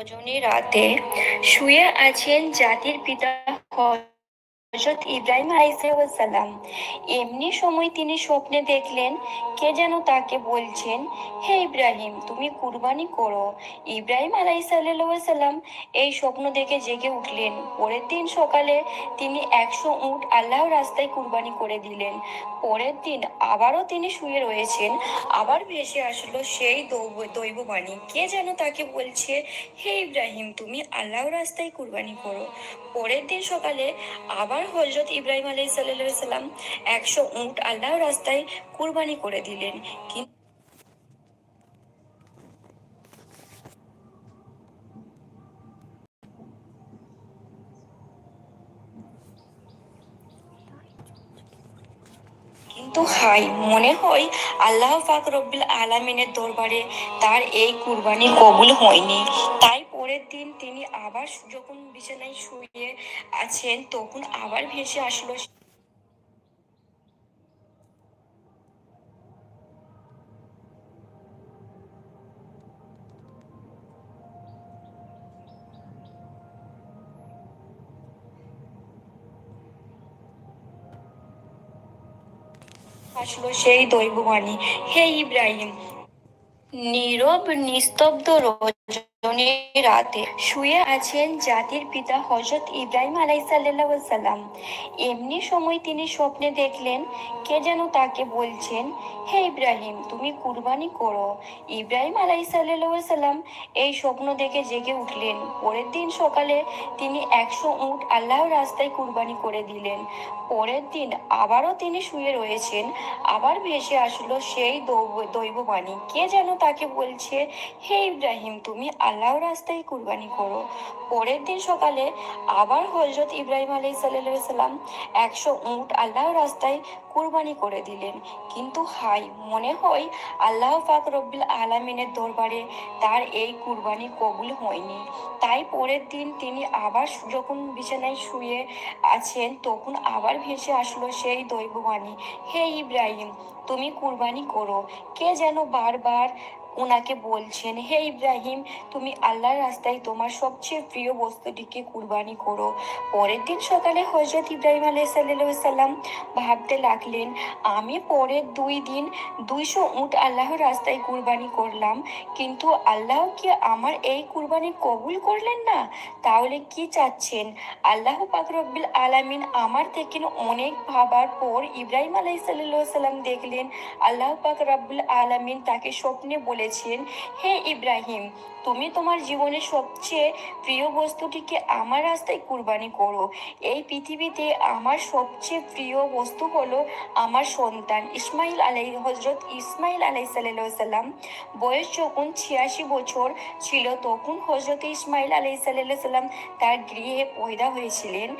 রজনী রাতে শুয়ে আছেন জাতির পিতা হজরত ইব্রাহিম আলাইসালাম এমনি সময় তিনি স্বপ্নে দেখলেন, কে যেন তাকে বলছেন, হে ইব্রাহিম, তুমি কুরবানি করো। ইব্রাহিম আলাইসাল্লাম এই স্বপ্ন দেখে জেগে উঠলেন। পরের দিন সকালে তিনি একশো উট আল্লাহর রাস্তায় কুরবানি করে দিলেন। পরের দিন আবারও তিনি শুয়ে রয়েছেন। আবার ভেসে আসলো সেই দৈব- দৈববাণী। কে যেন তাকে বলছে, হে ইব্রাহিম, তুমি আল্লাহর রাস্তায় কুরবানি করো। পরের দিন সকালে আবার হজরত ইব্রাহিম আলাই সাল্লাম একশো উট আল্লাহর রাস্তায় কুরবানি করে দিলেন। কিন্তু কিন্তু হাই মনে হয় আল্লাহ পাক আলামিনের দরবারে তার এই কুরবানি কবুল হয়নি। তাই পরের দিন তিনি আবার যখন বিছানায় শুয়ে আছেন, তখন আবার ভেসে আসলো আসলো সেই দৈববাণী। হে ইব্রাহিম, নীরব, নিস্তব্ধ রজনী রাতে শুয়ে আছেন জাতির পিতা হজরত ইব্রাহিম আলাইসাল্লাম এমনি সময় তিনি স্বপ্নে দেখলেন, কে যেন তাকে বলছেন, হে ইব্রাহিম, তুমি কুরবানি করো। ইব্রাহিম আলাইসাল্লাম এই স্বপ্ন দেখে জেগে উঠলেন। পরের দিন সকালে তিনি একশো উট আল্লাহর রাস্তায় কুরবানি করে দিলেন। পরের দিন আবারও তিনি শুয়ে রয়েছেন। আবার ভেসে আসলো সেই দৈব- দৈববাণী। কে যেন তাকে বলছে, হে ইব্রাহিম, তুমি আল্লাহর রাস্তায় কুরবানি করো। পরের দিন সকালে আবার হজরত ইব্রাহিম আলাই সাল্লাম একশো উট আল্লাহর রাস্তায় কুরবানি করে দিলেন। কিন্তু হাই, মনে হয় আল্লাহ পাক রব্বিল আলামিনের দরবারে তার এই কুরবানি কবুল হয়নি। তাই পরের দিন তিনি আবার যখন বিছানায় শুয়ে আছেন, তখন আবার ভেসে আসলো সেই দৈববাণী, হে ইব্রাহিম তুমি কুরবানি করো। কে যেন বারবার ওনাকে বলছেন, হে ইব্রাহিম, তুমি আল্লাহর রাস্তায় তোমার সবচেয়ে প্রিয় বস্তুটিকে কুরবানি করো। পরের দিন সকালে হজরত ইব্রাহিম আলাইসাল্লাম ভাবতে লাগলেন, আমি পরের দুই দিন দুইশো উট আল্লাহর রাস্তায় কুরবানি করলাম, কিন্তু আল্লাহ কি আমার এই কুরবানি কবুল করলেন না? তাহলে কি চাচ্ছেন? আল্লাহ পাক রব্বিল আলামিন আমার থেকে অনেক ভাবার পর ইব্রাহিম আলাইসাল্লাম দেখলেন আল্লাহ পাক রাবুল আলমিন তাকে স্বপ্নে বলেছেন হে ইব্রাহিম তুমি তোমার জীবনের সবচেয়ে প্রিয় বস্তুটিকে আমার রাস্তায় কুরবানি করো। এই পৃথিবীতে আমার সবচেয়ে প্রিয় বস্তু হলো আমার সন্তান ইসমাইল আলাই হজরত ইসমাইল আলাই সাল্লাম বয়স যখন ছিয়াশি বছর ছিল, তখন হজরত ইসমাইল আলাই সাল্লাম তার গৃহে পয়দা হয়েছিলেন।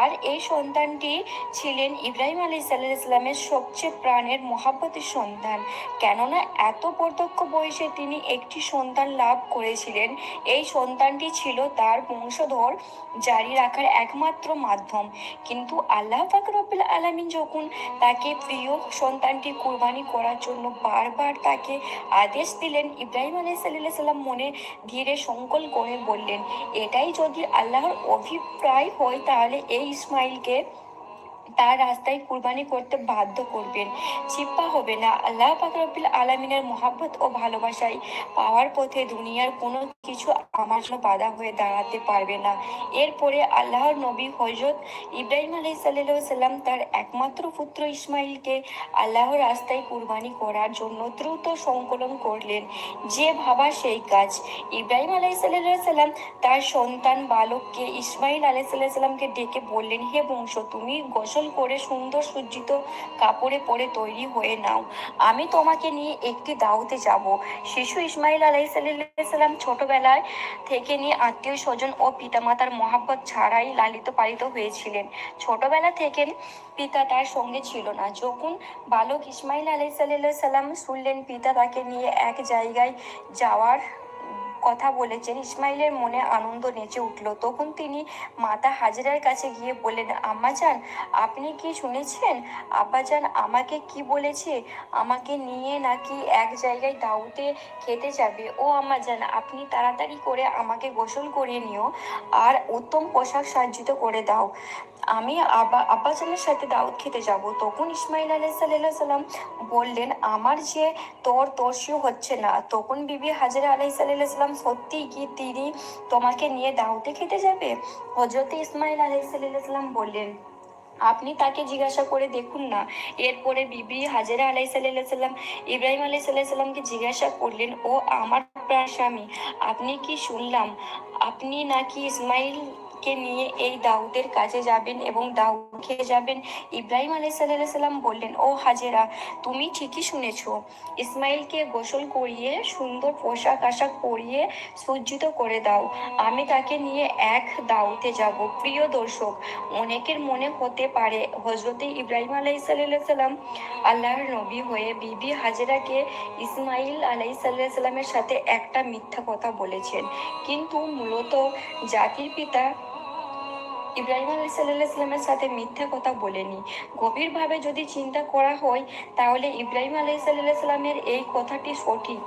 আর এই সন্তানটি ছিলেন ইব্রাহিম আলাই সাল্লামের সবচেয়ে প্রাণের মহাব্বতের সন্তান। কেননা এত প্রত্যক্ষ বয়সে তিনি একটি সন্তান লাভ করেছিলেন। এই সন্তানটি ছিল তার বংশধর, জারি রাখার একমাত্র মাধ্যম। কিন্তু আল্লাহ পাক রব্বুল আলামিন যখন তাকে প্রিয় সন্তানটি কুরবানি করার জন্য বারবার তাকে আদেশ দিলেন, ইব্রাহিম আলাইহিস সাল্লাম মনে ধীরে সংকল করে বললেন, এটাই যদি আল্লাহর অভিপ্রায় হয়, তাহলে এই ইসমাইলকে তার রাস্তায় কুরবানি করতে বাধ্য করবেন। চিপ্পা হবে না। আল্লাহ পাক রব্বিল আলমিনের মহাব্বত ও ভালোবাসায় পাওয়ার পথে দুনিয়ার কোনো কিছু আমার জন্য বাধা হয়ে দাঁড়াতে পারবে না। এরপরে আল্লাহর নবী হজরত ইব্রাহিম আলাই সাল্লাম তার একমাত্র পুত্র ইসমাইলকে আল্লাহর রাস্তায় কুরবানি করার জন্য দ্রুত সংকলন করলেন। যে ভাবা সেই কাজ। ইব্রাহিম আলাই সাল্লাম তার সন্তান বালককে ইসমাইল আলাই সাল্লামকে ডেকে বললেন, হে বংশ, তুমি গোসল করে সুন্দর সজ্জিত কাপড়ে পরে তৈরি হয়ে নাও। আমি তোমাকে নিয়ে একটি দাওতে যাব। শিশু ইসমাইল আলাই সাল্লাম ছোটবেলায় থেকে নিয়ে আত্মীয় স্বজন ও পিতামাতার মহাব্বত ছাড়াই লালিত পালিত হয়েছিলেন। ছোটবেলা থেকে পিতা তার সঙ্গে ছিল না। যখন বালক ইসমাইল আলাই সাল্লাম শুনলেন, পিতা তাকে নিয়ে এক জায়গায় যাওয়ার কথা বলেছেন। ইসমাইলের মনে আনন্দ নেচে উঠল। তখন তিনি মাতা হাজেরার কাছে গিয়ে বললেন আম্মাজান আপনি কি শুনেছেন? আব্বাজান আমাকে কি বলেছে? আমাকে নিয়ে নাকি এক জায়গায় দাউতে খেতে যাবে। ও আম্মাজান আপনি তাড়াতাড়ি করে আমাকে গোসল করিয়ে নিও আর উত্তম পোশাক সাজ্জিত করে দাও। আমি আবা আব্বাজানের সাথে দাউদ খেতে যাব। তখন ইসমাইল আলাই সাল্লাহ সাল্লাম বললেন, আমার যে তোর তোষিও হচ্ছে না। তখন বিবি হাজারা আলাই সাল্লাহ সাল্লাম সত্যি কি তিনি তোমাকে নিয়ে দাউতে খেতে যাবে? হজরত ইসমাইল আলাই সাল্লাহ সাল্লাম বললেন, আপনি তাকে জিজ্ঞাসা করে দেখুন না। এরপরে বিবি হাজেরা আলাই সাল্লাহ সাল্লাম ইব্রাহিম আলাই সাল্লাহ সাল্লামকে জিজ্ঞাসা করলেন, ও আমার প্রাণ স্বামী, আপনি কি শুনলাম? আপনি নাকি ইসমাইলকে নিয়ে এই দাউদের কাছে যাবেন এবং দাউদ খেয়ে যাবেন? ইব্রাহিম আলাই সাল্লাম বললেন, ও হাজেরা, তুমি ঠিকই শুনেছ। ইসমাইলকে গোসল করিয়ে, সুন্দর পোশাক আশাক পরিয়ে সজ্জিত করে দাও। আমি তাকে নিয়ে এক দাউতে যাব। প্রিয় দর্শক, অনেকের মনে হতে পারে হজরতে ইব্রাহিম আলাই সাল্লাম আল্লাহর নবী হয়ে বিবি হাজেরাকে ইসমাইল আলাই সাল্লামের সাথে একটা মিথ্যা কথা বলেছেন। কিন্তু মূলত জাতির পিতা ইব্রাহিম আলাই সাল্লাহ সাল্লামের সাথে মিথ্যা কথা বলেনি। গভীরভাবে যদি চিন্তা করা হয়, তাহলে ইব্রাহিম আলাই সাল্লাহ সাল্লামের এই কথাটি সঠিক,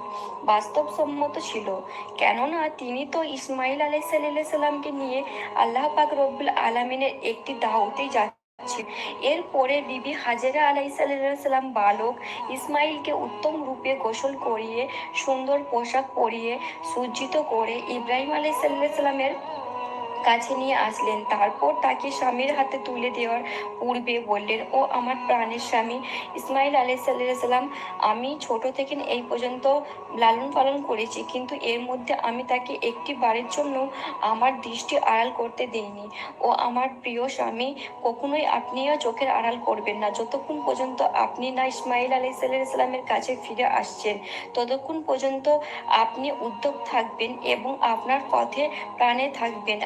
বাস্তবসম্মত ছিল। কেননা তিনি তো ইসমাইল আলাই সাল্লাহ সাল্লামকে নিয়ে আল্লাহ পাক রব্বুল আলমিনের একটি দাওতেই যাচ্ছে এরপরে বিবি হাজেরা আলাই সাল্লাম বালক ইসমাইলকে উত্তম রূপে গোসল করিয়ে, সুন্দর পোশাক পরিয়ে, সজ্জিত করে ইব্রাহিম আলাই সাল্লামের কাছে নিয়ে আসলেন। তারপর তাকে স্বামীর হাতে তুলে দেওয়ার পূর্বে বললেন, ও আমার প্রাণের স্বামী। ইসমাইল আলাই সাল্লাম আমি ছোট থেকে এই পর্যন্ত লালন পালন করেছি, কিন্তু এর মধ্যে আমি তাকে একটি বারের জন্য আমার দৃষ্টি আড়াল করতে দেইনি। ও আমার প্রিয় স্বামী, কখনোই আপনিও চোখের আড়াল করবেন না। যতক্ষণ পর্যন্ত আপনি না ইসমাইল আলাই সাল্লামের কাছে ফিরে আসছেন, ততক্ষণ পর্যন্ত আপনি উদ্যোগ থাকবেন এবং আপনার পথে প্রাণে থাকবেন।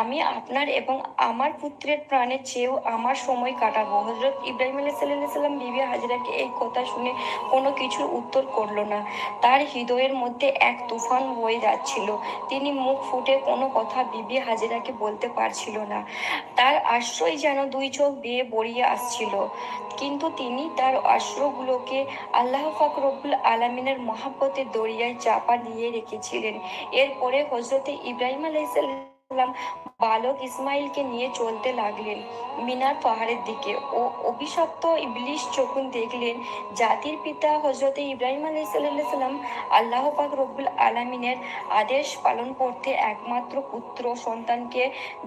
আমি আপনার এবং আমার পুত্রের প্রাণের চেয়েও আমার সময় কাটাবো। হজরত ইব্রাহিম আলাই সাল্লাহ সাল্লাম বিবি হাজরাকে এই কথা শুনে কোনো কিছুর উত্তর করল না। তার হৃদয়ের মধ্যে এক তুফান বয়ে যাচ্ছিল। তিনি মুখ ফুটে কোনো কথা বিবি হাজেরাকে বলতে পারছিল না। তার আশ্রয় যেন দুই চোখ বেয়ে বড়িয়ে আসছিল। কিন্তু তিনি তার আশ্রয়গুলোকে আল্লাহ পাক রব্বুল আলমিনের মহাব্বতের দরিয়ায় চাপা দিয়ে রেখেছিলেন। এরপরে হজরতে ইব্রাহিম আলাইসাল্লাম 我 বালক ইসমাইলকে নিয়ে চলতে লাগলেন মিনার পাহাড়ের দিকে। ও অভিশপ্ত ইবলিশ যখন দেখলেন জাতির পিতা হজরত ইব্রাহিম সাল্লাহ সাল্লাম আল্লাহ পাক রব্বুল আলমিনের আদেশ পালন করতে একমাত্র পুত্র সন্তানকে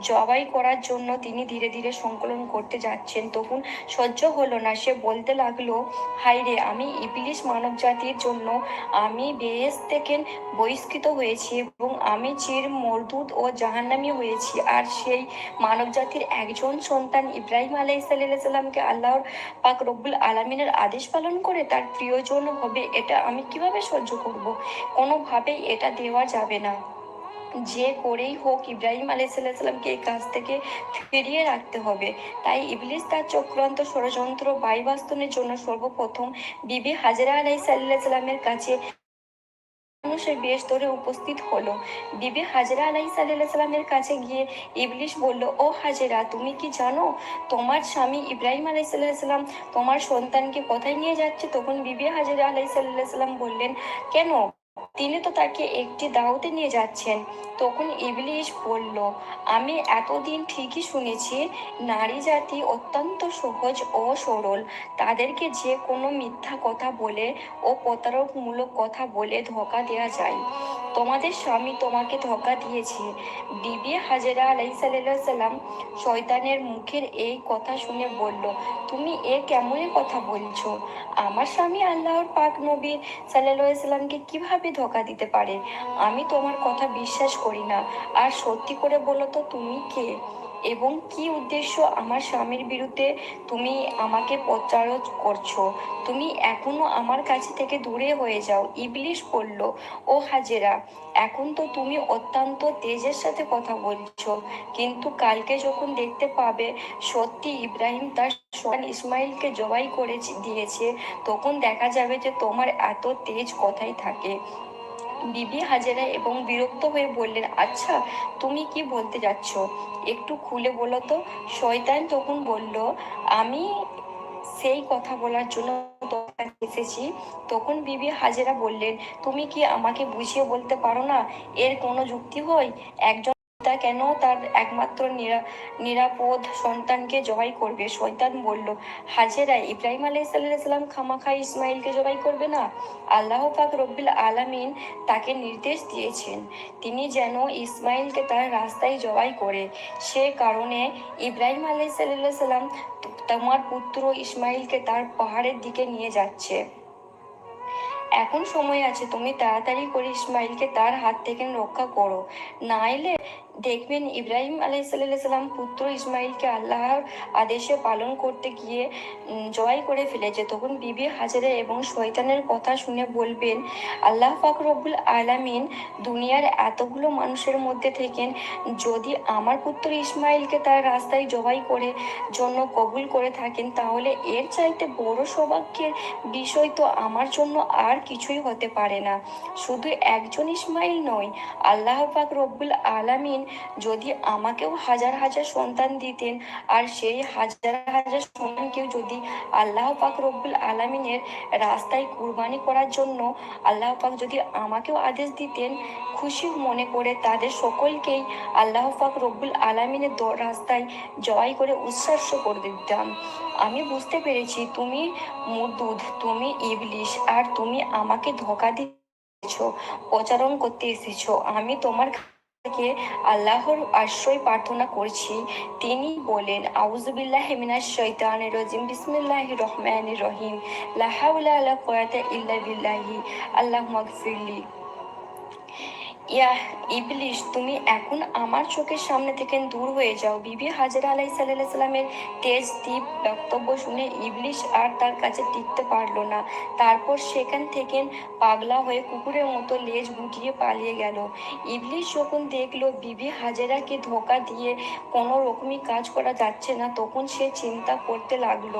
জবাই করার জন্য তিনি ধীরে ধীরে সংকলন করতে যাচ্ছেন। তখন সহ্য হলো না, সে বলতে লাগল হাইরে আমি ইবলিশ মানব জাতির জন্য আমি বেহেস থেকে বহিষ্কৃত হয়েছি এবং আমি চির মরদুদ ও জাহান্নামি হয়েছি। আর সেই মানব জাতির একজন সন্তান ইব্রাহিম আলাই সাল্লামকে আল্লাহর পাক রব্বুল আলমিনের আদেশ পালন করে তার প্রিয়জন হবে, এটা আমি কীভাবে সহ্য করব? কোনোভাবেই এটা দেওয়া যাবে না। যে করেই হোক ইব্রাহিম আলাইসাল্লামকে এই কাজ থেকে ফিরিয়ে রাখতে হবে। তাই ইবলিস তার চক্রান্ত ষড়যন্ত্র বাইবাস্তনের জন্য সর্বপ্রথম বিবি হাজরা সাল্লামের কাছে মানুষের বেশ ধরে উপস্থিত হলো। বিবি হাজরা আলাই সাল্লামের কাছে গিয়ে ইবলিশ বলল, ও হাজেরা, তুমি কি জানো, তোমার স্বামী ইব্রাহিম আলাই সাল্লাম তোমার সন্তানকে কোথায় নিয়ে যাচ্ছে? তখন বিবি হাজরা আলাই সাল্লাম বললেন, কেন? তিনি তো তাকে একটি দাওতে নিয়ে যাচ্ছেন। তখন ইবলিশ বলল, আমি এতদিন ঠিকই শুনেছি, নারী জাতি অত্যন্ত সহজ ও সরল। তাদেরকে যে কোনো মিথ্যা কথা বলে ও প্রতারকমূলক কথা বলে ধোকা দেওয়া যায়। তোমাদের স্বামী তোমাকে ধোকা দিয়েছে। বিবি হাজেরা আলাইসাল্লাম শয়তানের মুখের এই কথা শুনে বলল, তুমি এ কেমনই কথা বলছো? আমার স্বামী আল্লাহর পাক নবীর সাল্লাহ সাল্লামকে কীভাবে ধোকা দিতে পারে? আমি তোমার কথা বিশ্বাস করি না। আর সত্যি করে বলো তো, তুমি কে? এবং কি উদ্দেশ্য আমার স্বামীর বিরুদ্ধে তুমি আমাকে প্রচারণ করছ? তুমি এখনও আমার কাছে থেকে দূরে হয়ে যাও, ইবলিশ বলল। ও হাজেরা, এখন তো তুমি অত্যন্ত তেজের সাথে কথা বলছো, কিন্তু কালকে যখন দেখতে পাবে সত্যি ইব্রাহিম তার সন্তান ইসমাইলকে জবাই করে দিয়েছে, তখন দেখা যাবে যে তোমার এত তেজ কথাই থাকে। বিবি হাজেরা এবং বিরক্ত হয়ে বললেন আচ্ছা তুমি কি বলতে যাচ্ছ? একটু খুলে বলো তো। শয়তান তখন বলল, আমি সেই কথা বলার জন্য এসেছি। তখন বিবি হাজেরা বললেন, তুমি কি আমাকে বুঝিয়ে বলতে পারো না? এর কোনো যুক্তি হয়? একজন পিতা কেন তার একমাত্র নিরাপদ সন্তানকে জবাই করবে? শয়তান বলল, হাজেরা, ইব্রাহিম আলাইসাল্লাম খামাখা ইসমাইলকে জবাই করবে না? আল্লাহ পাক রব্বিল আলামিন তাকে নির্দেশ দিয়েছেন, তিনি যেন ইসমাইলকে তার রাস্তায় জবাই করে। সে কারণে ইব্রাহিম আলাইসাল্লাম তোমার পুত্র ইসমাইলকে তার পাহাড়ের দিকে নিয়ে যাচ্ছে। এখন সময় আছে, তুমি তাড়াতাড়ি করে ইসমাইলকে তার হাত থেকে রক্ষা করো। না এলে দেখবেন ইব্রাহিম আলাইসাল্লাম পুত্র ইসমাইলকে আল্লাহর আদেশে পালন করতে গিয়ে জয় করে ফেলেছে। তখন বিবি হাজারে এবং শয়তানের কথা শুনে বলবেন, আল্লাহ পাক রব্বুল আলামিন দুনিয়ার এতগুলো মানুষের মধ্যে থেকেন, যদি আমার পুত্র ইসমাইলকে তার রাস্তায় জবাই করে জন্য কবুল করে থাকেন, তাহলে এর চাইতে বড় সৌভাগ্যের বিষয় তো আমার জন্য আর কিছুই হতে পারে না। শুধু একজন ইসমাইল নয়, আল্লাহ পাক রব্বুল আলামিন যদি আমাকেও হাজার হাজার সন্তান দিতেন, আর সেই হাজার হাজার সন্তানকেও যদি আল্লাহ পাক রব্বুল আলামিনের রাস্তায় কুরবানি করার জন্য আল্লাহ পাক যদি আমাকেও আদেশ দিতেন, খুশি মনে করে তাদের সকলকেই আল্লাহ পাক রব্বুল আলামিনের রাস্তায় জয় করে উৎসার্স করে দিতাম। আমি বুঝতে পেরেছি তুমি মুদুদ তুমি ইবলিশ, আর তুমি আমাকে ধোকা দিয়েছ, প্রচারণ করতে এসেছ। আমি তোমার থেকে আল্লাহর আশ্রয় প্রার্থনা করছি। তিনি বলেন আউজুবিল্লাহ মিনাশ শৈতানির রাজিম। বিসমিল্লাহির রহমানির রহিম। লা হাওলা আল্লাহ কুওয়াতা ইল্লা বিল্লাহি। আল্লাহুম্মা গফিরলি। ইয়াহ ইবলিশ, তুমি এখন আমার চোখের সামনে থেকে দূর হয়ে যাও। বিবি হাজরা আলাই সাল্লামের তেজ দ্বীপ বক্তব্য শুনে ইবলিশ আর তার কাছে টিকতে পারল না। তারপর সেখান থেকে পাগলা হয়ে কুকুরের মতো লেজ গুটিয়ে পালিয়ে গেল। ইবলিশ যখন দেখল বিবি হাজেরাকে ধোকা দিয়ে কোনো রকমই কাজ করা যাচ্ছে না, তখন সে চিন্তা করতে লাগল,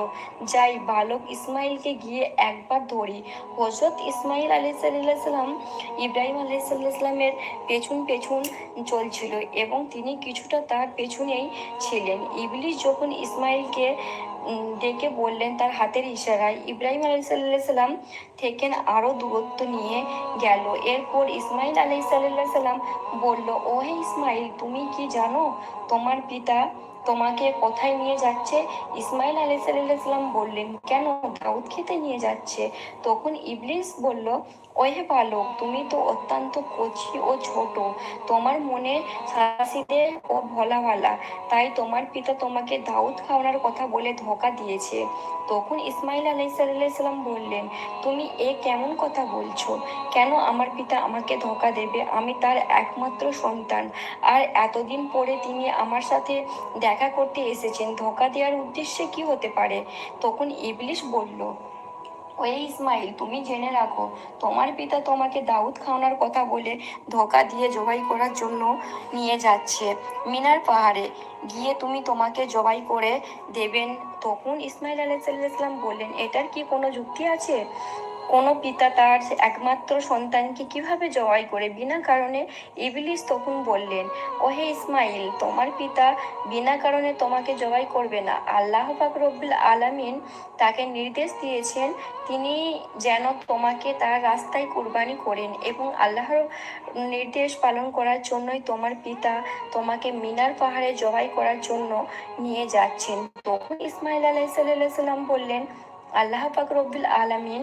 যাই, বালক ইসমাইলকে গিয়ে একবার ধরি। হজরত ইসমাইল আলি সাল্লাম ইব্রাহিম আলি সাল্লামের পেছন পেছন চলছিল এবং তিনি কিছুটা তার পেছনেই ছিলেন। ইবলিশ যখন ইসমাইলকে ডেকে বললেন তার হাতের ইশারায়, ইব্রাহিম আলাইসাল্লাম থেকে আরও দূরত্ব নিয়ে গেল। এরপর ইসমাইল আলাইসাল্লাম বলল ও হে ইসমাইল, তুমি কি জানো তোমার পিতা তোমাকে কোথায় নিয়ে যাচ্ছে? ইসমাইল আলাইসাল্লাম বললেন, কেন দাউদ খেতে নিয়ে যাচ্ছে? তখন ইবলিস বলল ওহে বালক, তুমি তো অত্যন্ত কচি ও ছোট। তোমার মনে সাহসীতে ও ভোলাভালা। তাই তোমার পিতা তোমাকে দাউদ খাওয়ানোর কথা বলে ধোকা দিয়েছে। তখন ইসমাইল আলাইসাল্লাম বললেন, তুমি এ কেমন কথা বলছো? কেন আমার পিতা আমাকে ধোকা দেবে? আমি তার একমাত্র সন্তান। আর এতদিন পরে তিনি আমার সাথে দেখা করতে এসেছেন। ধোকা দেওয়ার উদ্দেশ্যে কি হতে পারে? তখন ইবলিশ বলল ওই ইসমাইল, তুমি জেনে রাখো, তোমার পিতা তোমাকে দাউদ খাওয়ানোর কথা বলে ধোকা দিয়ে জবাই করার জন্য নিয়ে যাচ্ছে। মিনার পাহাড়ে গিয়ে তুমি তোমাকে জবাই করে দেবেন, তখন ইসমাইল আলাইসাল্লাম বললেন, এটার কি কোনো যুক্তি আছে? কোনো পিতা তার একমাত্র সন্তানকে কীভাবে জবাই করে? বিনা কারণে ইবলিস তখন বললেন, ওহে ইসমাইল তোমার পিতা বিনা কারণে তোমাকে জবাই করবে না। আল্লাহ পাক রব্বিল আলামিন তাকে নির্দেশ দিয়েছেন, তিনি যেন তোমাকে তার রাস্তায় কুরবানি করেন এবং আল্লাহর নির্দেশ পালন করার জন্যই তোমার পিতা তোমাকে মিনার পাহাড়ে জবাই করার জন্য নিয়ে যাচ্ছেন। তখন ইসমাইল আলাইসাল্লাম বললেন, আল্লাহ পাক রব্বিল আলামিন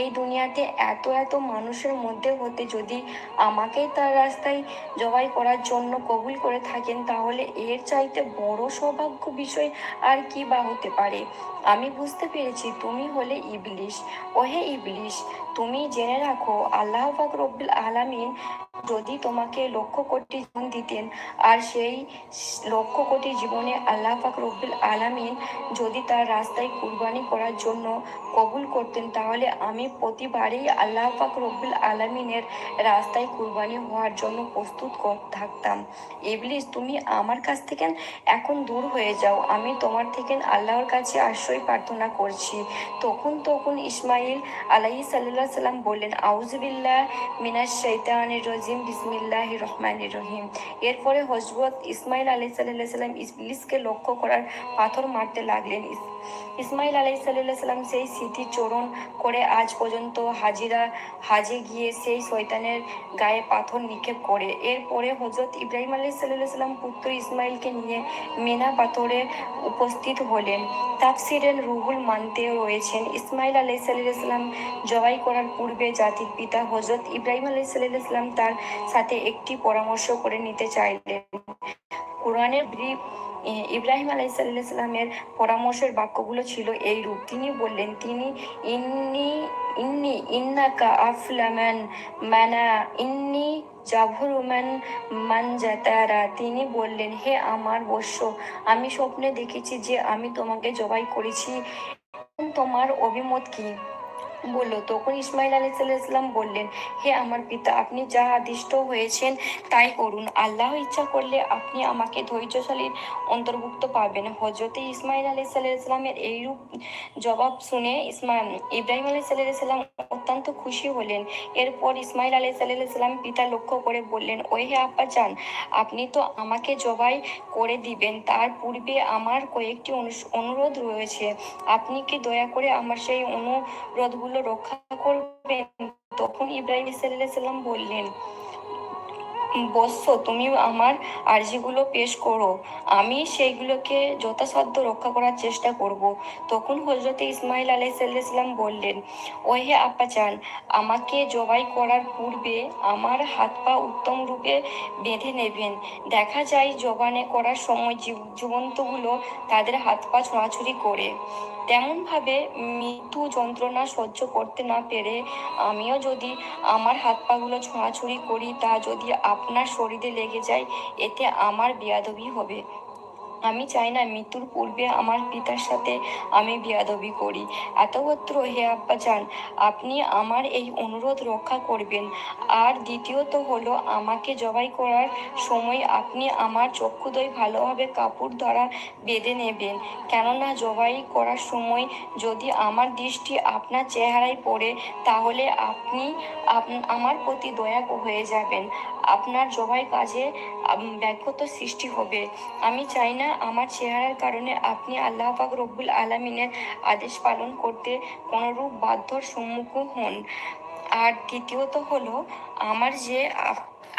এই দুনিয়াতে এত এত মানুষের মধ্যে হতে যদি আমাকেই তার রাস্তায় জবাই করার জন্য কবুল করে থাকেন, তাহলে এর চাইতে বড় সৌভাগ্য বিষয় আর কি বা হতে পারে? আমি বুঝতে পেরেছি, তুমি হলে ইবলিশ। ওহে ইবলিশ, তুমি জেনে রাখো, আল্লাহ পাক রব্বিল আলামিন যদি তোমাকে লক্ষ কোটি জীবন দিতেন, আর সেই লক্ষ কোটি জীবনে আল্লাহ পাক রব্বিল আলামিন যদি তার রাস্তায় কুরবানি করার জন্য কবুল করতেন, তাহলে আমি আমি প্রতিবারই আল্লাহ পাক রব্বুল আলমিনের রাস্তায় কুরবানি হওয়ার জন্য প্রস্তুত থাকতাম। ইবলিস, তুমি আমার কাছ থেকে এখন দূর হয়ে যাও। আমি তোমার থেকে আল্লাহর কাছে আশ্রয় প্রার্থনা করছি। তখন তখন ইসমাইল আলাহি সাল্লাহ সাল্লাম বললেন আউজবিল্লাহ মিনাস শৈতানির রজিম বিসমিল্লাহ রহমানির রহিম। এরপরে হজরত ইসমাইল আলাই সাল্লাহ সাল্লাম ইবলিসকে লক্ষ্য করার পাথর মারতে লাগলেন। ইসমাইল আলাই সাল্লাহ সাল্লাম সেই স্মৃতি চরণ করে আজ পর্যন্ত হাজিরা, হাজে গিয়ে সেই শয়তানের গায়ে পাথর নিক্ষেপ করে। এরপরে হজরত ইব্রাহিম আলাই সাল্লাহ সাল্লাম পুত্র ইসমাইলকে নিয়ে মেনা পাথরে উপস্থিত হলেন। তাফসিরের রুহুল মানতে রয়েছেন। ইসমাইল আলাই সাল্লাম জবাই করার পূর্বে জাতির পিতা হজরত ইব্রাহিম আলাই সাল্লাম তার সাথে একটি পরামর্শ করে নিতে চাইলেন। কোরআনের ব্রিফ ইব্রাহিম আলাইসাল্লামের পরামর্শের বাক্যগুলো ছিল এই রূপ। তিনি বললেন, তিনি ইন্নি ইন্নি ইন্নাকা আফলামান মানা ইন্নি জাভরুমান মানজাতারা। তিনি বললেন, হে আমার বর্ষ আমি স্বপ্নে দেখেছি যে আমি তোমাকে জবাই করেছি। তোমার অভিমত কি? বলল তখন ইসমাইল আলী সাল্লাম বললেন, হে আমার পিতা, আপনি যা আদিষ্ট হয়েছেন তাই করুন। আল্লাহ ইচ্ছা করলে আপনি আমাকে ধৈর্যশালীর অন্তর্ভুক্ত পাবেন। হজরতে ইসমাইল আলী সাল্লামের এইরূপ জবাব শুনে ইসমাইল, ইব্রাহিম আলী সাল্লাম অত্যন্ত খুশি হলেন। এরপর ইসমাইল আলী সাল্লাম পিতা লক্ষ্য করে বললেন, ওই হে আপা যান আপনি তো আমাকে জবাই করে দিবেন। তার পূর্বে আমার কয়েকটি অনুরোধ রয়েছে। আপনি কি দয়া করে আমার সেই অনুরোধগুলো রক্ষা করবেন, তখন ইব্রাহিম সাল্লাম বললেন বৎস তুমি আমার আর্জিগুলো পেশ করো। আমি সেইগুলোকে যথাসাধ্য রক্ষা করার চেষ্টা করব। তখন হজরতে ইসমাইল আলাই সাল্লাম বললেন ও হে আপা চান আমাকে জবাই করার পূর্বে আমার হাত পা উত্তম রূপে বেঁধে নেবেন। দেখা যায়, জবানে করার সময় জীব- জীবন্তগুলো তাদের হাত পা ছোঁড়াছুড়ি করে। তেমনভাবে মৃত্যু যন্ত্রণা সহ্য করতে না পেরে আমিও যদি আমার হাত পাগুলো ছোঁয়াছুঁড়ি করি, তা যদি আপনার শরীরে লেগে যায়, এতে আমার বেয়াদবি হবে। আমি চাই না মৃত্যুর পূর্বে আমার পিতার সাথে আমি বিয়াদবি করি। এতমাত্র হে আব্বা যান আপনি আমার এই অনুরোধ রক্ষা করবেন। আর দ্বিতীয়ত হলো, আমাকে জবাই করার সময় আপনি আমার চক্ষুদয় ভালোভাবে কাপড় দ্বারা বেঁধে নেবেন। কেননা জবাই করার সময় যদি আমার দৃষ্টি আপনার চেহারায় পড়ে, তাহলে আপনি আমার প্রতি দয়া হয়ে যাবেন। আপনার জবাই কাজে ব্যাঘাত সৃষ্টি হবে। আমি চাই না আমার চেহারার কারণে আপনি আল্লাহ পাক রব্বুল আলমিনের আদেশ পালন করতে কোনোরূপ বাধ্যর সম্মুখীন হন। আর দ্বিতীয়ত হলো, আমার যে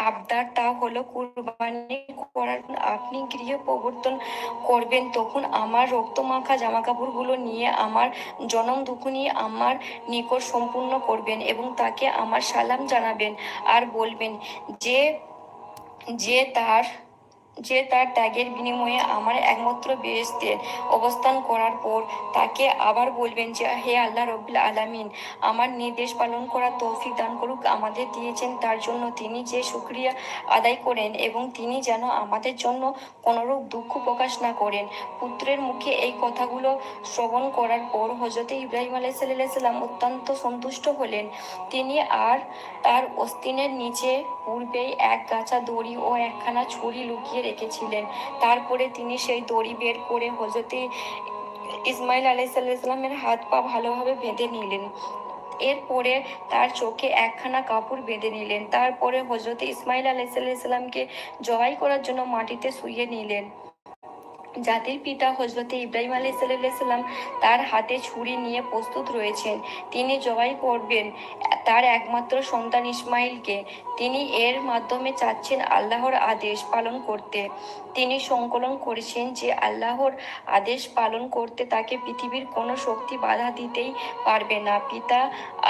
আবদার তা হলো কুরবানি করার আপনি গৃহ প্রবর্তন করবেন, তখন আমার রক্তমাখা জামা কাপড়গুলো নিয়ে আমার জনম দুখুনি আমার নিকট সম্পূর্ণ করবেন এবং তাকে আমার সালাম জানাবেন আর বলবেন যে যে তার যে তার ত্যাগের বিনিময়ে আমার একমাত্র বেহেস্তে অবস্থান করার পর তাকে আবার বলবেন যে, হে আল্লাহ রবিল আলামিন, আমার নির্দেশ পালন করা তৌফিক দান করুক, আমাদের দিয়েছেন। তার জন্য তিনি যে সুক্রিয়া আদায় করেন এবং তিনি যেন আমাদের জন্য কোনোরূপ দুঃখ প্রকাশ না করেন। পুত্রের মুখে এই কথাগুলো শ্রবণ করার পর হজরতে ইব্রাহিম আলাই সাল্লাম অত্যন্ত সন্তুষ্ট হলেন। তিনি আর তার অস্তিনের নিচে পূর্বেই এক গাছা দড়ি ও একখানা ছুরি লুকিয়ে রেখেছিলেন। তারপরে তিনি সেই দড়ি বের করে হজরতে ইসমাইল আলাইসাল্লামের হাত পা ভালোভাবে বেঁধে নিলেন। এরপরে তার চোখে একখানা কাপড় বেঁধে নিলেন। তারপরে হজরতে ইসমাইল আলাইসাল্লামকে জবাই করার জন্য মাটিতে শুয়ে নিলেন। জাতির পিতা হজরতে ইব্রাহিম আলী সাল্লাম তার হাতে ছুরি নিয়ে প্রস্তুত রয়েছেন। তিনি জবাই করবেন। তার একমাত্র সন্তান ইসমাইলকে। তিনি এর মাধ্যমে চাচ্ছেন আল্লাহর আদেশ পালন করতে। তিনি সংকলন করেছেন যে আল্লাহর আদেশ পালন করতে তাকে পৃথিবীর কোনো শক্তি বাধা দিতেই পারবে না। পিতা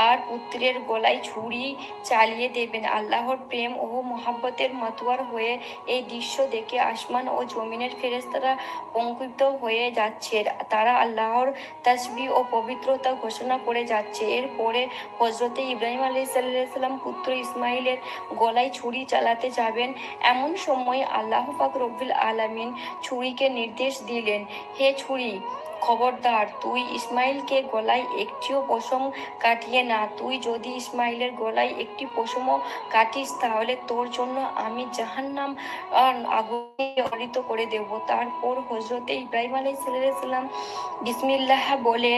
আর পুত্রের গলায় ছুরি চালিয়ে দেবেন। আল্লাহর প্রেম ও মহাব্বতের মাতুয়ার হয়ে এই দৃশ্য দেখে আসমান ও জমিনের ফেরেস্তারা পঙ্কিত হয়ে যাচ্ছে। তারা আল্লাহর তাসবি ও পবিত্রতা ঘোষণা করে যাচ্ছে। এরপরে হজরতে ইব্রাহিম আলী সাল্লাম পুত্র ইসমাইলের গলায় ছুরি চালাতে যাবেন। এমন সময় আল্লাহ পাক রব্বুল আলামিন ছুরিকে নির্দেশ দিলেন, হে ছুরি খবরদার, তুই ইসমাইলকে গলায় একটিও পশম কাটিয়ে না। তুই যদি ইসমাইলের গলায় একটি পশমও কাটিস, তাহলে তোর জন্য আমি জাহান্নাম আগুনে হরিত করে দেব। তারপর হজরতে ইব্রাহিম আলাই সাল্লাম বিসমিল্লাহ বলে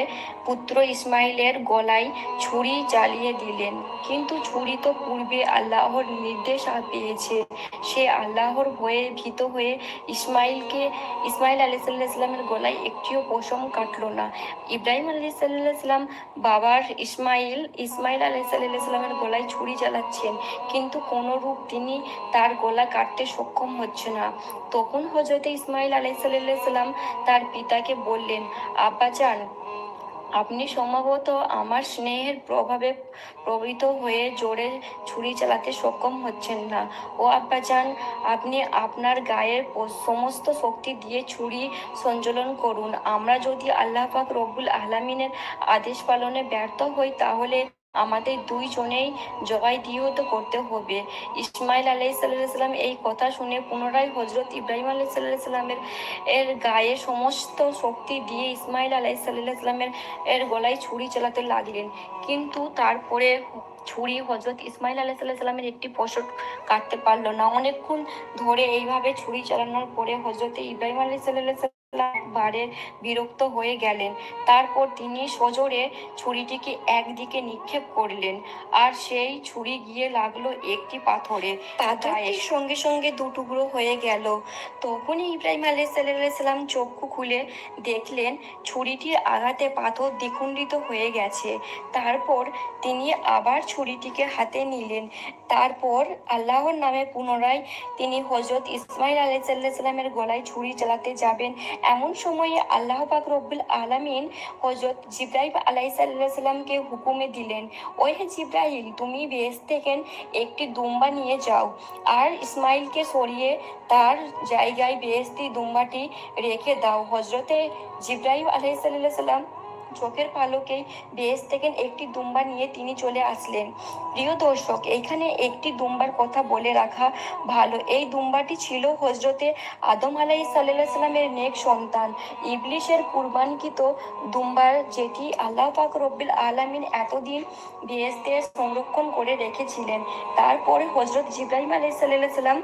পুত্র ইসমাইলের গলায় ছুরি চালিয়ে দিলেন। কিন্তু ছুরি তো পূর্বে আল্লাহর নির্দেশ পেয়েছে। সে আল্লাহর হয়ে ভীত হয়ে ইসমাইলকে, ইসমাইল আলি সাল্লাহামের গলায় একটিও পশম কাটলো না। ইব্রাহিম আলী বাবার ইসমাইল ইসমাইল আলী গলায় ছুরি চালাচ্ছেন কিন্তু কোনোরূপ তিনি তার গলা কাটতে সক্ষম হচ্ছে না। তখন হজরতে ইসমাইল আলি সাল্লাম তার পিতাকে বললেন, আব্বাজান আপনি সম্ভবত আমার স্নেহের প্রভাবে প্রভৃত হয়ে জোরে ছুরি চালাতে সক্ষম হচ্ছেন না। ও আব্বাজান, আপনি আপনার গায়ের সমস্ত শক্তি দিয়ে ছুরি সঞ্চালন করুন। আমরা যদি আল্লাহ পাক রব্বুল আহলামিনের আদেশ পালনে ব্যর্থ হই, তাহলে আমাদের দুইজনেই জবাই দিয়েও তো করতে হবে। ইসমাইল আলাই সাল্লাম এই কথা শুনে পুনরায় হজরত ইব্রাহিম আলাই সাল্লামের এর গায়ে সমস্ত শক্তি দিয়ে ইসমাইল আলাই সাল্লামের এর গলায় ছুরি চালাতে লাগলেন। কিন্তু তারপরে ছুরি হজরত ইসমাইল আলাহ সাল্লামের একটি পশট কাটতে পারল না। অনেকক্ষণ ধরে এইভাবে ছুরি চালানোর পরে হজরত ইব্রাহিম আলাই সাল্লাহ বারে বিরক্ত হয়ে গেলেন। তারপর তিনি সজোরে ছুরিটিকে একদিকে নিক্ষেপ করলেন আর সেই ছুরি গিয়ে লাগল একটি পাথরে। পাথরটির সঙ্গে সঙ্গে দু টুকরো হয়ে গেল। তখনই ইব্রাহিম আলাই সাল্লাম চক্ষু খুলে দেখলেন ছুরিটির আঘাতে পাথর দ্বিখণ্ডিত হয়ে গেছে। তারপর তিনি আবার ছুরিটিকে হাতে নিলেন। তারপর আল্লাহর নামে পুনরায় তিনি হজরত ইসমাইল আলাই সাল্লামের গলায় ছুরি চালাতে যাবেন এমন সময়ে আল্লাহ পাক রব্বুল আলামিন হজরত জিব্রাহিম আলাই সাল্লাহামকে হুকুমে দিলেন ওই হে জিব্রাহিম তুমি বেশ থেকে একটি দুম্বা নিয়ে যাও। আর ইসমাইলকে সরিয়ে তার জায়গায় বেহেস্তি দুম্বাটি রেখে দাও। হজরতে জিব্রাহিম আলাই সাল্লাম চোখের পালকেই বেশ থেকে একটি দুম্বা নিয়ে তিনি চলে আসলেন। প্রিয় দর্শক, এইখানে একটি দুম্বার কথা বলে রাখা ভালো। এই দুম্বাটি ছিল হজরতে আদম আলাই সাল্লামের নেক সন্তান। ইবলিশের কুরবানকৃত দুম্বার, যেটি আল্লাহ পাক রব্বিল আলামিন এতদিন বেহেস্তে সংরক্ষণ করে রেখেছিলেন। তারপরে হজরত জিব্রাহিম আলাই সাল্লাহ সাল্লাম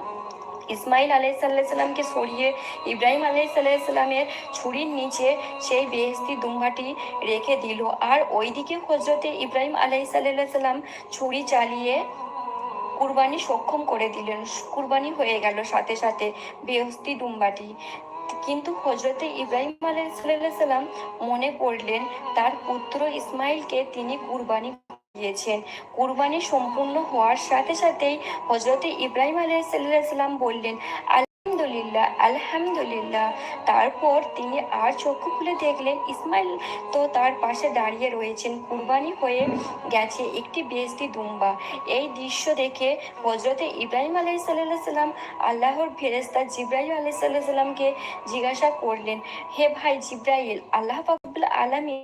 ইসমাইল আলাই সাল্লামকে সরিয়ে ইব্রাহিম আলাই সাল্লামের ছুরির নিচে সেই বেহেস্তি দুম্বাটি রেখে দিল। আর ওইদিকে হজরতে ইব্রাহিম আলাই সাল্লাম ছুরি চালিয়ে কুরবানি সক্ষম করে দিলেন। কুরবানি হয়ে গেল সাথে সাথে বেহস্তি দুম্বাটি কিন্তু হজরতে ইব্রাহিম আলাইসাল্লাম মনে করলেন, তার পুত্র ইসমাইলকে তিনি কুরবানি দিয়েছেন। কুরবানি সম্পূর্ণ হওয়ার সাথে সাথেই হজরতে ইব্রাহিম আলাইসাল্লাম বললেন, আলহামদুলিল্লাহ আলহামদুলিল্লাহ। তারপর তিনি আর চক্ষু খুলে দেখলেন, ইসমাইল তো তার পাশে দাঁড়িয়ে রয়েছেন। কুরবানি হয়ে গেছে একটি বেজদি দুম্বা। এই দৃশ্য দেখে হজরতে ইব্রাহিম আলাই সাল্লাম আল্লাহর ফেরেস্তা জিব্রাহিম আলাই সাল্লাহ সাল্লামকে জিজ্ঞাসা করলেন, হে ভাই জিব্রাইল, আল্লাহ পাকুল আলামী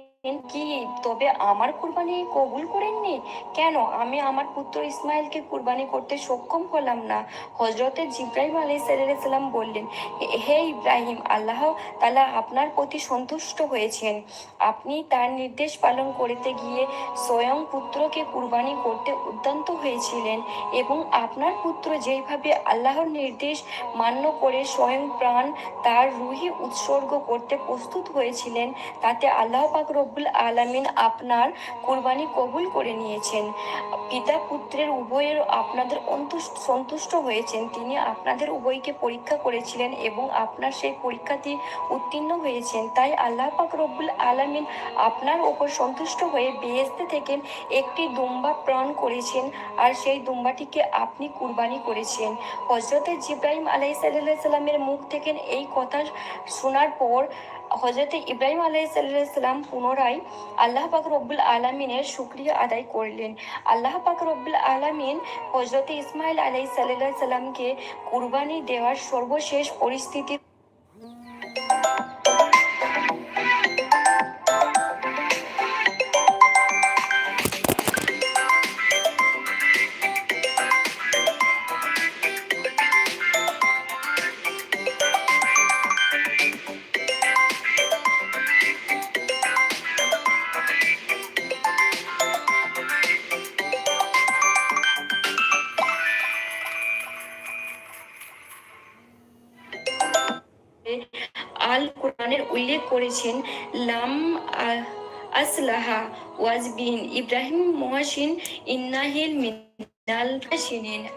কি? তবে আমার কুরবানি কবুল করেননি? কেন? আমি আমার পুত্র ইসমাইলকে কুরবানি করতে সক্ষম হলাম না। হজরতে জিব্রাহিম আলী সাল্লাম বললেন, হে ইব্রাহিম, আল্লাহ তালা আপনার প্রতি সন্তুষ্ট হয়েছেন। আপনি তার নির্দেশ পালন করতে গিয়ে স্বয়ং পুত্রকে কুরবানি করতে উদ্যান্ত হয়েছিলেন এবং আপনার পুত্র যেইভাবে আল্লাহর নির্দেশ মান্য করে স্বয়ং প্রাণ তার রুহি উৎসর্গ করতে প্রস্তুত হয়েছিলেন, তাতে আল্লাহ পাক রব্বুল আলামিন আপনার কুরবানি কবুল করে নিয়েছেন। পিতা পুত্রের উভয়ের আপনাদের সন্তুষ্ট হয়েছেন। তিনি আপনাদের উভয়কে পরীক্ষা করেছিলেন এবং আপনার সেই পরীক্ষাটি উত্তীর্ণ হয়েছেন। তাই আল্লাহ পাক রব্বুল আলামিন আপনার ওপর সন্তুষ্ট হয়ে বেহেস্তে থেকে একটি দুম্বা প্রাণ করেছেন আর সেই দুম্বাটিকে আপনি কুরবানি করেছেন। হজরত জিব্রাহিম আলাই সাল্লামের মুখ থেকে এই কথা শোনার পর হজরত ইব্রাহিম আলাইসাল্লাম পুনরায় আল্লাহ পাক রব্বুল আলমিনের সুক্রিয়া আদায় করলেন। আল্লাহ পাক রব্বুল আলমিন হজরতে ইসমাইল আলাই সাল্লাহ সাল্লামকে কুরবানি দেওয়ার সর্বশেষ পরিস্থিতি আসলাহা ওয়াজবিন ইব্রাহিম মহাসিন ইন্নাহিল মিনাল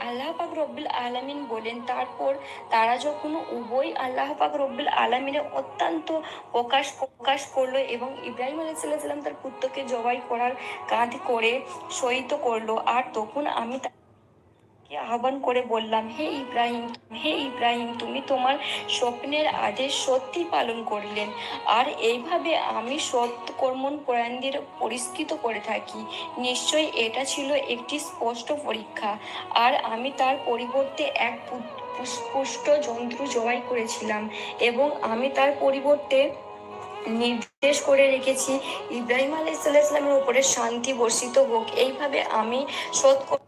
আল্লাহ পাক রব্বুল আলামিন বলেন, তারপর তারা যখন উভয় আল্লাহ পাক রব্বুল আলামিনের অত্যন্ত প্রকাশ প্রকাশ করল এবং ইব্রাহিম আলাইসাল্লাম সাল্লাম তার পুত্রকে জবাই করার কাঁধ করে শহীদ করল, আর তখন আমি আহ্বান করে বললাম, হে ইব্রাহিম হে ইব্রাহিম, তুমি তোমার স্বপ্নের আদেশ সত্যি পালন করলেন আর এইভাবে আমি সৎকর্মণ পরায়ণদের পরিষ্কৃত করে থাকি। নিশ্চয়ই এটা ছিল একটি স্পষ্ট পরীক্ষা। আর আমি তার পরিবর্তে এক পু- পুষ- পুষ্ট জন্তু জবাই করেছিলাম এবং আমি তার পরিবর্তে নির্দেশ করে রেখেছি, ইব্রাহিম আলাইসাল্লামের উপরে শান্তি বর্ষিত হোক। এইভাবে আমি সৎ